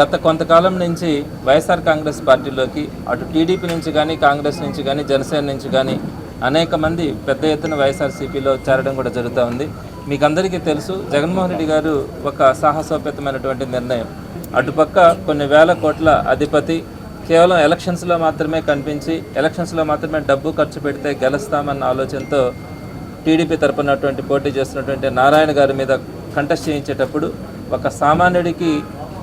గత కొంతకాలం నుంచి వైఎస్ఆర్ కాంగ్రెస్ పార్టీలోకి అటు టీడీపీ నుంచి కానీ కాంగ్రెస్ నుంచి కానీ జనసేన నుంచి కానీ అనేక మంది పెద్ద ఎత్తున వైఎస్ఆర్సీపీలో చేరడం కూడా జరుగుతూ ఉంది. మీకు అందరికీ తెలుసు జగన్మోహన్ రెడ్డి గారు ఒక సాహసోపేతమైనటువంటి నిర్ణయం. అటుపక్క కొన్ని వేల కోట్ల అధిపతి కేవలం ఎలక్షన్స్లో మాత్రమే కనిపించి ఎలక్షన్స్లో మాత్రమే డబ్బు ఖర్చు పెడితే గెలుస్తామన్న ఆలోచనతో టీడీపీ తరపునటువంటి పోటీ చేస్తున్నటువంటి నారాయణ గారి మీద కంటెస్ట్ చేయించేటప్పుడు ఒక సామాన్యుడికి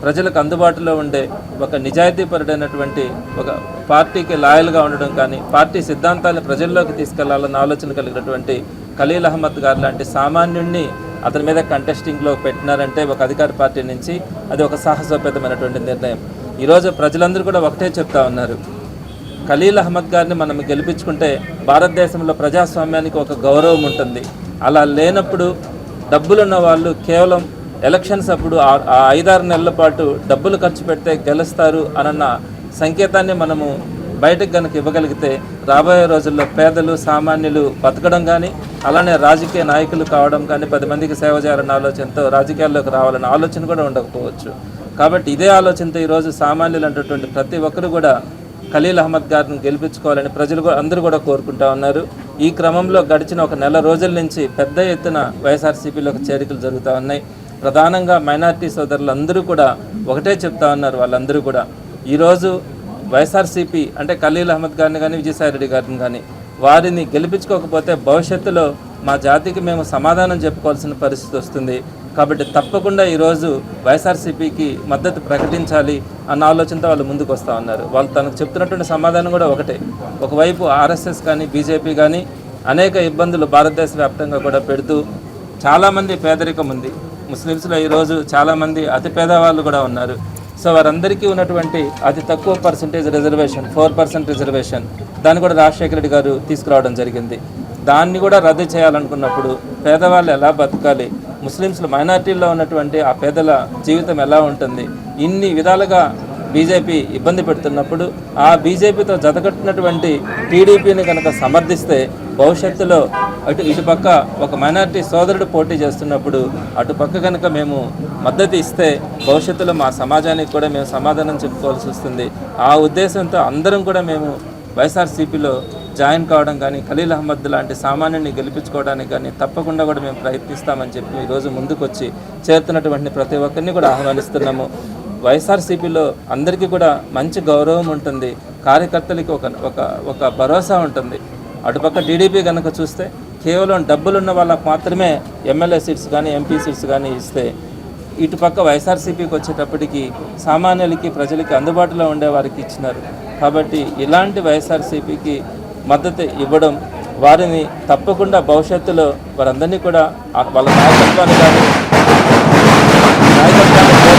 ప్రజలకు అందుబాటులో ఉండే ఒక నిజాయితీపరుడైనటువంటి ఒక పార్టీకి లాయల్గా ఉండడం కానీ పార్టీ సిద్ధాంతాలను ప్రజల్లోకి తీసుకెళ్ళాలన్న ఆలోచన కలిగినటువంటి ఖలీల్ అహ్మద్ గారు లాంటి సామాన్యుడిని అతని మీద కంటెస్టింగ్లో పెట్టినారంటే ఒక అధికార పార్టీ నుంచి అది ఒక సాహసోపేతమైనటువంటి నిర్ణయం. ఈరోజు ప్రజలందరూ కూడా ఒకటే చెప్తా ఉన్నారు. ఖలీల్ అహ్మద్ గారిని మనం గెలిపించుకుంటే భారతదేశంలో ప్రజాస్వామ్యానికి ఒక గౌరవం ఉంటుంది. అలా లేనప్పుడు డబ్బులున్న వాళ్ళు కేవలం ఎలక్షన్స్ అప్పుడు ఆ- ఐదారు నెలల పాటు డబ్బులు ఖర్చు పెడితే గెలుస్తారు అనన్న సంకేతాన్ని మనము బయటకు కనుక ఇవ్వగలిగితే రాబోయే రోజుల్లో పేదలు సామాన్యులు బతకడం కానీ అలానే రాజకీయ నాయకులు కావడం కానీ పది మందికి సేవ చేయాలన్న ఆలోచనతో రాజకీయాల్లోకి రావాలన్న ఆలోచన కూడా ఉండకపోవచ్చు. కాబట్టి ఇదే ఆలోచనతో ఈరోజు సామాన్యులు అంటటువంటి ప్రతి ఒక్కరు కూడా ఖలీల్ అహ్మద్ గారిని గెలిపించుకోవాలని ప్రజలు కూడా అందరూ కూడా కోరుకుంటా ఉన్నారు. ఈ క్రమంలో గడిచిన ఒక నెల రోజుల నుంచి పెద్ద ఎత్తున వైఎస్ఆర్సీపీలోకి చేరికలు జరుగుతూ ఉన్నాయి. ప్రధానంగా మైనార్టీ సోదరులు అందరూ కూడా ఒకటే చెప్తా ఉన్నారు వాళ్ళందరూ కూడా. ఈరోజు వైఎస్ఆర్సీపీ అంటే ఖలీల్ అహ్మద్ గారిని కానీ విజయసాయిరెడ్డి గారిని కానీ వారిని గెలిపించుకోకపోతే భవిష్యత్తులో మా జాతికి మేము సమాధానం చెప్పుకోవాల్సిన పరిస్థితి వస్తుంది. కాబట్టి తప్పకుండా ఈరోజు వైఎస్ఆర్సీపీకి మద్దతు ప్రకటించాలి అన్న ఆలోచనతో వాళ్ళు ముందుకు వస్తూ ఉన్నారు. వాళ్ళు తనకు చెప్తున్నటువంటి సమాధానం కూడా ఒకటే. ఒకవైపు ఆర్ఎస్ఎస్ కానీ బీజేపీ కానీ అనేక ఇబ్బందులు భారతదేశ వ్యాప్తంగా కూడా పెడుతూ చాలామంది పేదరికం ఉంది. ముస్లిమ్స్లో ఈరోజు చాలామంది అతి పేదవాళ్ళు కూడా ఉన్నారు. సో వారందరికీ ఉన్నటువంటి అతి తక్కువ percentage reservation four percent reservation దాన్ని కూడా రాజశేఖర రెడ్డి గారు తీసుకురావడం జరిగింది. దాన్ని కూడా రద్దు చేయాలనుకున్నప్పుడు పేదవాళ్ళు ఎలా బతకాలి ముస్లిమ్స్లో మైనార్టీల్లో ఉన్నటువంటి ఆ పేదల జీవితం ఎలా ఉంటుంది ఇన్ని విధాలుగా బీజేపీ ఇబ్బంది పెడుతున్నప్పుడు ఆ బీజేపీతో జతకట్టినటువంటి టీడీపీని కనుక సమర్థిస్తే భవిష్యత్తులో అటు ఇటుపక్క ఒక మైనార్టీ సోదరుడు పోటీ చేస్తున్నప్పుడు అటుపక్క కనుక మేము మద్దతు ఇస్తే భవిష్యత్తులో మా సమాజానికి కూడా మేము సమాధానం చెప్పుకోవాల్సి వస్తుంది. ఆ ఉద్దేశంతో అందరం కూడా మేము వైఎస్ఆర్సీపీలో జాయిన్ కావడం కానీ ఖలీల్ అహ్మద్ లాంటి సామాన్యుని గెలిపించుకోవడానికి కానీ తప్పకుండా కూడా మేము ప్రయత్నిస్తామని చెప్పి ఈరోజు ముందుకొచ్చి చేరుతున్నటువంటి ప్రతి ఒక్కరిని కూడా ఆహ్వానిస్తున్నాము. వైఎస్ఆర్సీపీలో అందరికీ కూడా మంచి గౌరవం ఉంటుంది. కార్యకర్తలకి ఒక ఒక ఒక భరోసా ఉంటుంది. అటుపక్క టీడీపీ కనుక చూస్తే కేవలం డబ్బులున్న వాళ్ళకు మాత్రమే ఎమ్మెల్యే సీట్స్ కానీ ఎంపీ సీట్స్ కానీ ఇస్తే ఇటుపక్క వైఎస్ఆర్సీపీకి వచ్చేటప్పటికి సామాన్యులకి ప్రజలకి అందుబాటులో ఉండే వారికి ఇచ్చినారు. కాబట్టి ఇలాంటి వైఎస్ఆర్సీపీకి మద్దతు ఇవ్వడం వారిని తప్పకుండా భవిష్యత్తులో వారందరినీ కూడా ఆ- వాళ్ళ నాయకత్వాన్ని కానీ నాయకత్వాన్ని